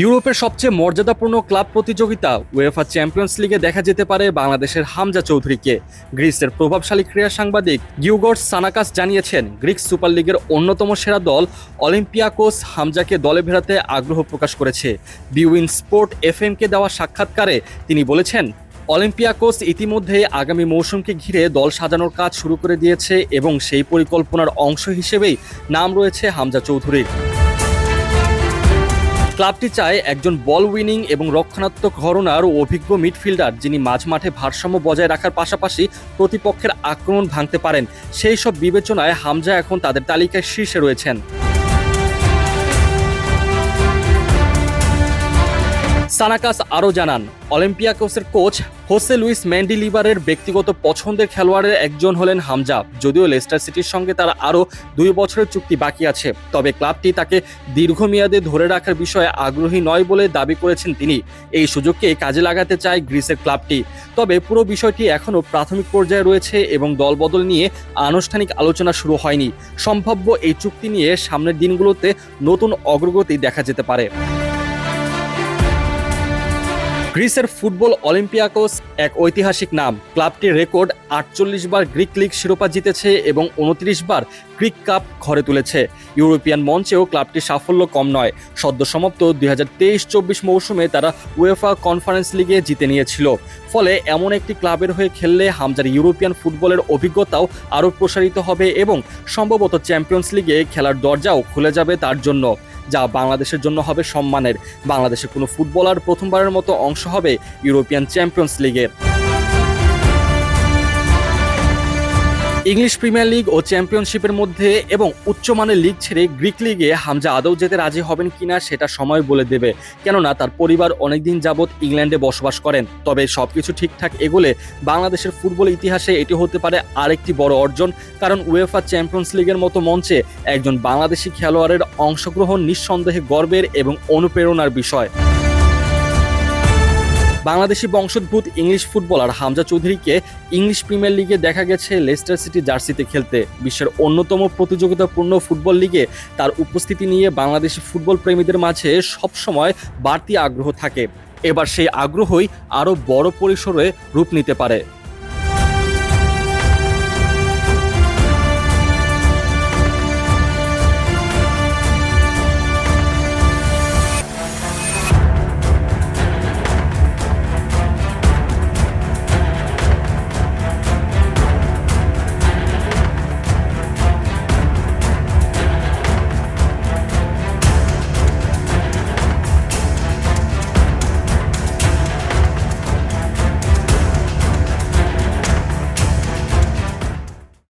ইউরোপের সবচেয়ে মর্যাদাপূর্ণ ক্লাব প্রতিযোগিতা উয়েফা চ্যাম্পিয়ন্স লিগে দেখা যেতে পারে বাংলাদেশের হামজা চৌধুরীকে। গ্রিসের প্রভাবশালী ক্রীড়া সাংবাদিক গিউগর্স সানাকাস জানিয়েছেন, গ্রিক সুপার লিগের অন্যতম সেরা দল অলিম্পিয়াকোস হামজাকে দলে ভেড়াতে আগ্রহ প্রকাশ করেছে। বিউইন স্পোর্ট এফএমকে দেওয়া সাক্ষাৎকারে তিনি বলেছেন, অলিম্পিয়াকোস ইতিমধ্যে আগামী মৌসুমকে ঘিরে দল সাজানোর কাজ শুরু করে দিয়েছে এবং সেই পরিকল্পনার অংশ হিসেবেই নাম রয়েছে হামজা চৌধুরীর। ক্লাবটি চায় একজন বল উইনিং এবং রক্ষণাত্মক ঘরনার অভিজ্ঞ মিডফিল্ডার যিনি মাঝ মাঠে ভারসাম্য বজায় রাখার পাশাপাশি প্রতিপক্ষের আক্রমণ ভাঙতে পারেন। সেই সব বিবেচনায় হামজা এখন তাদের তালিকায় শীর্ষে রয়েছেন। সানাকাস আরও জানান, অলিম্পিয়াকোসের কোচ হোসে লুইস ম্যান্ডিলিভারের ব্যক্তিগত পছন্দের খেলোয়াড়ের একজন হলেন হামজা যদিও লেস্টার সিটির সঙ্গে তার আরও দুই বছরের চুক্তি বাকি আছে। তবে ক্লাবটি তাকে দীর্ঘমেয়াদে ধরে রাখার বিষয়ে আগ্রহী নয় বলে দাবি করেছেন তিনি। এই সুযোগকে কাজে লাগাতে চায় গ্রিসের ক্লাবটি। তবে পুরো বিষয়টি এখনও প্রাথমিক পর্যায়ে রয়েছে এবং দলবদল নিয়ে আনুষ্ঠানিক আলোচনা শুরু হয়নি। সম্ভাব্য এই চুক্তি নিয়ে সামনের দিনগুলোতে নতুন অগ্রগতি দেখা যেতে পারে। গ্রিসের ফুটবল অলিম্পিয়াকোস এক ঐতিহাসিক নাম। ক্লাবটির রেকর্ড আটচল্লিশ বার গ্রিক লিগ শিরোপা জিতেছে এবং উনত্রিশ বার গ্রিক কাপ ঘরে তুলেছে। ইউরোপিয়ান মঞ্চেও ক্লাবটির সাফল্য কম নয়। সদ্য সমাপ্ত দুই হাজার তেইশ চব্বিশ মৌসুমে তারা উয়েফা কনফারেন্স লিগে জিতে নিয়েছিল। ফলে এমন একটি ক্লাবের হয়ে খেললে হামজার ইউরোপিয়ান ফুটবলের অভিজ্ঞতাও আরও প্রসারিত হবে এবং সম্ভবত চ্যাম্পিয়ন্স লিগে খেলার দরজাও খুলে যাবে তার জন্য। যা বাংলাদেশের জন্য হবে সম্মানের। বাংলাদেশের কোনো ফুটবলার প্রথমবারের মতো অংশ হবে ইউরোপিয়ান চ্যাম্পিয়ন্স লিগের ইংলিশ প্রিমিয়ার লিগ ও চ্যাম্পিয়নশিপের মধ্যে এবং উচ্চমানের লিগ ছেড়ে গ্রিক লিগে হামজা আদৌ যেতে রাজি হবেন কিনা সেটা সময় বলে দেবে। কেননা তার পরিবার অনেকদিন যাবৎ ইংল্যান্ডে বসবাস করেন। তবে সবকিছু ঠিকঠাক এগোলে বাংলাদেশের ফুটবল ইতিহাসে এটি হতে পারে আরেকটি বড় অর্জন, কারণ উয়েফা চ্যাম্পিয়ন্স লিগের মতো মঞ্চে একজন বাংলাদেশি খেলোয়াড়ের অংশগ্রহণ নিঃসন্দেহে গর্বের এবং অনুপ্রেরণার বিষয়। বাংলাদেশি বংশোদ্ভূত ইংলিশ ফুটবলার হামজা চৌধুরীকে ইংলিশ প্রিমিয়ার লিগে দেখা গেছে লেস্টার সিটি জার্সিতে খেলতে। বিশ্বের অন্যতম প্রতিযোগিতাপূর্ণ ফুটবল লিগে তার উপস্থিতি নিয়ে বাংলাদেশি ফুটবল প্রেমীদের মাঝে সবসময় বাড়তি আগ্রহ থাকে। এবার সেই আগ্রহই আরও বড় পরিসরে রূপ নিতে পারে।